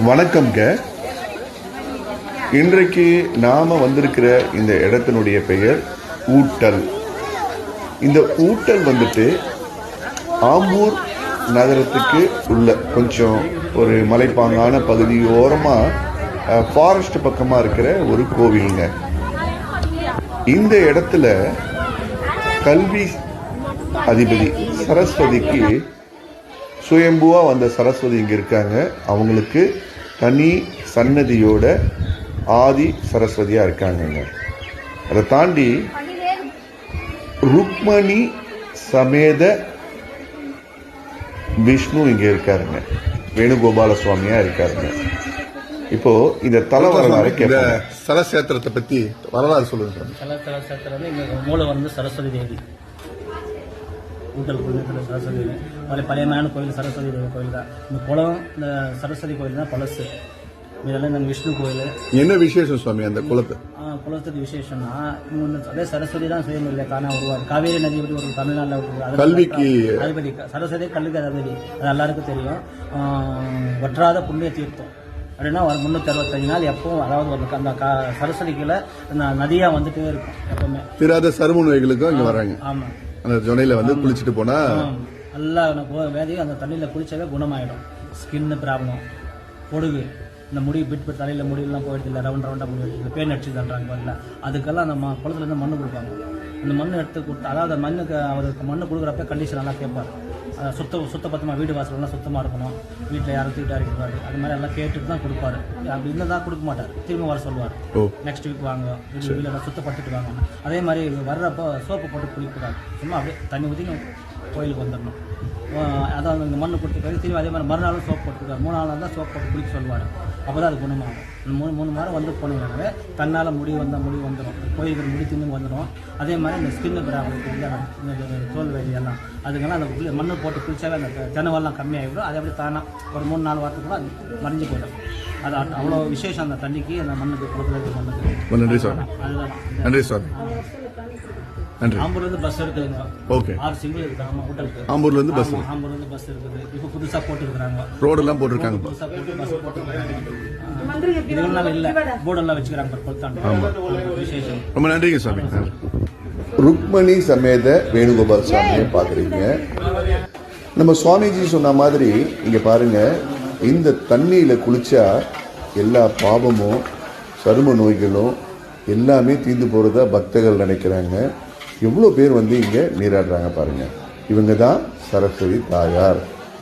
வணக்கம்ங்க. இன்றைக்கு நாம வந்திருக்கிற இந்த இடத்தினுடைய பெயர் ஊட்டல். இந்த ஊட்டல் வந்துட்டு ஆம்பூர் நகரத்துக்கு உள்ள கொஞ்சம் ஒரு மலைப்பாங்கான பகுதியோரமாக ஃபாரஸ்ட் பக்கமாக இருக்கிற ஒரு கோவிலுங்க. இந்த இடத்துல கல்வி அதிபதி சரஸ்வதிக்கு சுயம்புவா வந்த சரஸ்வதி இங்க இருக்காங்க. அவங்களுக்கு தனி சன்னதியோட ஆதி சரஸ்வதியா இருக்காங்கங்க. அதை தாண்டி ருக்மணி சமேத விஷ்ணு இங்க இருக்காருங்க. வேணுகோபால சுவாமியா இருக்காருங்க. இப்போ இந்த தல வரலாறு சலசேத்திரத்தை பத்தி வரலாறு சொல்லுங்க வந்து மூலவர் வந்து சரஸ்வதி தேவி. ஊட்டல் புண்ணியத்தில் சரஸ்வதி பழைய பழையமான கோயில் சரஸ்வதி கோயில் தான் இந்த குளம் இந்த சரஸ்வதி கோயில் தான் பழசு. இதெல்லாம் இந்த விஷ்ணு கோயில். என்ன விசேஷம் சுவாமி அந்த குளத்தை? குளத்துக்கு விசேஷம்னா அதே சரஸ்வதி தான் சுயமில்லை தானே உருவாரு காவேரி நதி எப்படி ஒரு தமிழ்நாட்டில் கல்விக்கு அதிபதி சரஸ்வதி கல்விக்கு அதிபதி அது எல்லாருக்கும் தெரியும். வற்றாத புண்ணிய தீர்த்தம். அப்படின்னா ஒரு முந்நூற்றி அறுபத்தஞ்சு நாள் எப்பவும் அதாவது ஒரு அந்த கா- சரஸ்வதிக்குள்ள ந- நதியா வந்துட்டே இருக்கும் எப்பவுமே. தீராத சரும நோய்களுக்கும் இங்க வராங்க ஆமாம் அந்த ஜொனையில வந்து குளிச்சுட்டு போனா நல்லா வேதி அந்த தண்ணியில் குளிச்சாவே குணமாயிடும். ஸ்கின்னு ப்ராப்ளம் பொடுகு. இந்த முடி பிட் பிட் தலையில் முடியெல்லாம் போயிடுது இல்லை ரவுண்ட் ரவுண்டாக முடி வெட்டி பேன் அடிச்சு தள்ளுறாங்க பாருல அதுக்கெல்லாம் நம்ம குளத்துல இருந்து மண்ணு கொடுப்பாங்க. அந்த மண்ணு எடுத்து கொடுத்து அதாவது அந்த மண்ணுக்கு அவருக்கு மண்ணு கொடுக்குறப்ப கண்டிஷன் நல்லா கேட்பார் அஹ் சுத்த சுத்தபத்தமாக வீடு வாசல்லாம் சுத்தமாக இருக்கணும். வீட்டில் யாரும் தூக்கிட்டு இருக்கக்கூடாது அது மாதிரி எல்லாம் கேட்டுட்டு தான் கொடுப்பாரு. அப்படி இருந்தால் கொடுக்க மாட்டார். திரும்ப வர சொல்லுவார். நெக்ஸ்ட் வீக் வாங்க. வீட்டில் வீட்டில் சுத்தப்படுத்திட்டு வாங்க. அதே மாதிரி வர்றப்போ சோப்பு போட்டு குளிக்கக்கூடாது. சும்மா அப்படியே தண்ணி ஊற்றி கோயிலுக்கு வந்துடணும். அதான் இந்த மண்ணு கொடுத்து கழிவு திரும்பி அதே மாதிரி மறுநாளும் சோப் போட்டுருக்காரு மூணு நாள் தான் சோப் போட்டு குளிக்க சொல்லுவார். அப்போ தான் அது குணமாகும் மூணு மூணு வாரம் வந்து போனீங்கன்னாவே தன்னால் முடி வந்தால் முடி வந்துடும் கோயிலுக்கு முடி தின்னு வந்துடும் அதே மாதிரி இந்த ஸ்கின்னு ப்ராப்ளம் தோல் வேலி எல்லாம் அதுக்கெல்லாம் அந்த குளி- மண்ணு போட்டு குளிச்சாவே அந்த தெனவெல்லாம் கம்மியாகிடும் அது அப்படியே தானாக ஒரு மூணு நாலு வாரத்துக்குள்ள அது மறைஞ்சு போயிடும். அது அவ்வளோ விசேஷம் அந்த தண்ணிக்கு அந்த மண்ணுக்கு கொடுக்குறது மண்ணுக்கு. நன்றி சுவாமி அதுதான். நன்றி சுவாமி நன்றி. ஆம்பூர்லேருந்து பஸ் இருக்குதுங்க. ஓகே ஆறு சிங்கிள் இருக்கு ஆமாம் ஹோட்டலுக்கு ஆம்பூர்ல இருந்து பஸ் ஆமாம் ஆம்பூர்லேருந்து பஸ் இருக்குது. இப்போ புதுசாக போட்டுருக்குறாங்க. ரோடெல்லாம் போட்டிருக்காங்க. புதுசாக போட்டு பஸ் போட்டுருக்காங்க. இதெல்லாம் இல்லை. போர்டெல்லாம் வச்சுக்கிறாங்க கொளுத்தாண்டு விசேஷம். ரொம்ப நன்றிங்க நன்றி ருக்மணி சமேத வேணுகோபால் சுவாமியை பார்க்குறீங்க நம்ம சுவாமிஜி சொன்ன மாதிரி இங்கே பாருங்க இந்த தண்ணியில் குளிச்சா எல்லா பாவமும் சரும நோய்களும் எல்லாமே தீர்ந்து போகிறதா பக்தர்கள் நினைக்கிறாங்க. எவ்வளோ பேர் வந்து இங்கே நீராடுறாங்க பாருங்கள் இவங்க தான் சரஸ்வதி தாயார்.